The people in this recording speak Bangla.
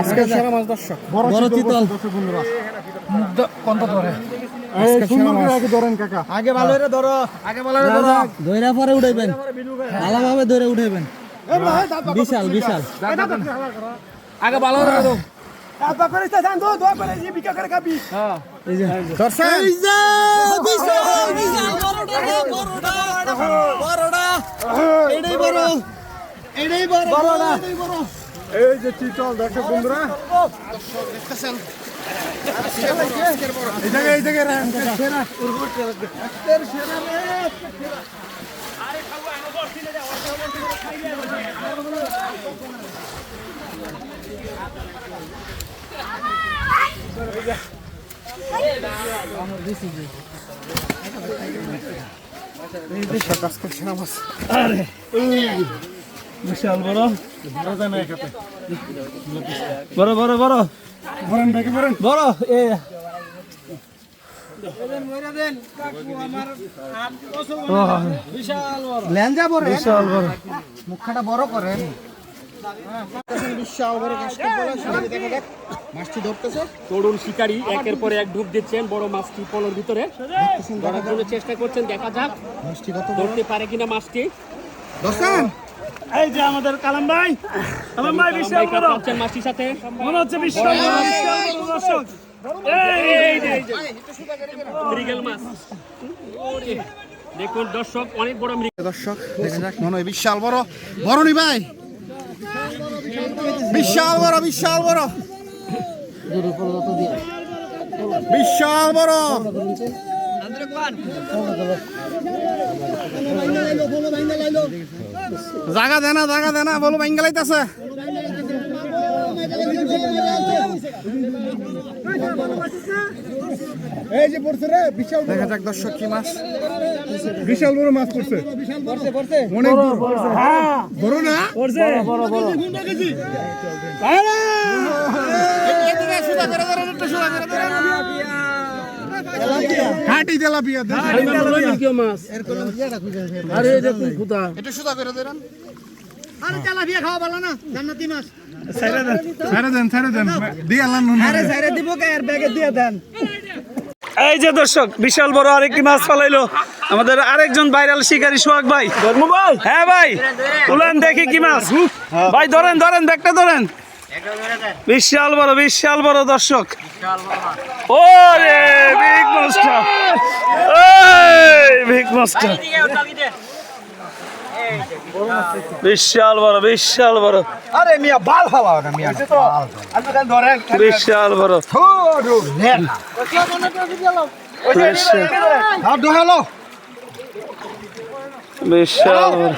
আজকে সেরা মাছ দর্শক। বড় চিতল। কত ধরে। আগে ভালো করে ধরো আগে বলা ধরো। ধইরা পরে উঠাইবেন। ভালোভাবে ধরে উঠাইবেন। বিশাল বিশাল। আগে ভালো করে ধরো এই যে ধরছেন এই যে বিশাল বিশাল বড়টা বড়টা বড়টা এটাই বড়। এটাই বড় বড়। এই যে চিতল দেখো বন্ধুরা এই জায়গায় এই জায়গায় রাখেন, সেরা। আজকে সেরা মাছ বিশাল বড়। বড় বড় বড়। বলেন দেখে বলেন। বড় এ। বিশাল বড়। মুখটা বড় মাছটি ধরতেছে। তরুণ শিকারী একের পর এক ডুব দিচ্ছেন বড় মাছটি পলর ভিতরে। ধরার জন্য চেষ্টা করছেন দেখা যাক। মাছটি কত ধরতে পারে কিনা মাছটি। এই যে আমাদের কালাম ভাই কালাম ভাই বিশাল বড় কাটাচ্ছেন মাছটির সাথে। মনে হচ্ছে বিশাল বড়, বিশাল দর্শক। এই যে, মৃগেল মাছ। দেখুন দর্শক অনেক বড় দর্শক দেখা যাক মনে হয় বিশাল বড়। বড় নি ভাই বিশাল বড় বিশাল বড়। বিশাল বড়। জাগা দেনা জাগা দেনা বলো বাঙ্গালাইতেছে। এই যে পড়ছে রে বিশাল দেখা যাক দর্শক কি মাছ। বিশাল বড় মাছ পড়ছে। অনেক বড়। না? বড় বড় এদিকে তেলাপিয়া মাছ আরে দেখুন খুদা করে এই যে দর্শক বিশাল বড় আরেকটি মাছ ফালাইলো আমাদের আরেকজন ভাইরাল শিকারী সোহাগ ভাই। ভাই? হ্যাঁ ভাই তুলেন দেখি কি মাছ। ভাই ধরেন ধরেন ব্যাগটা ধরেন। বিশাল বড় বিশাল বড় দর্শক। ও রে বিগ মাছটা এই বিগ মাছটা বিশাল বড় বিশাল বড়। আরে মিয়া বাল ফালা না মিয়া। বিশাল বড়। বিশাল হাত বিশাল বড়।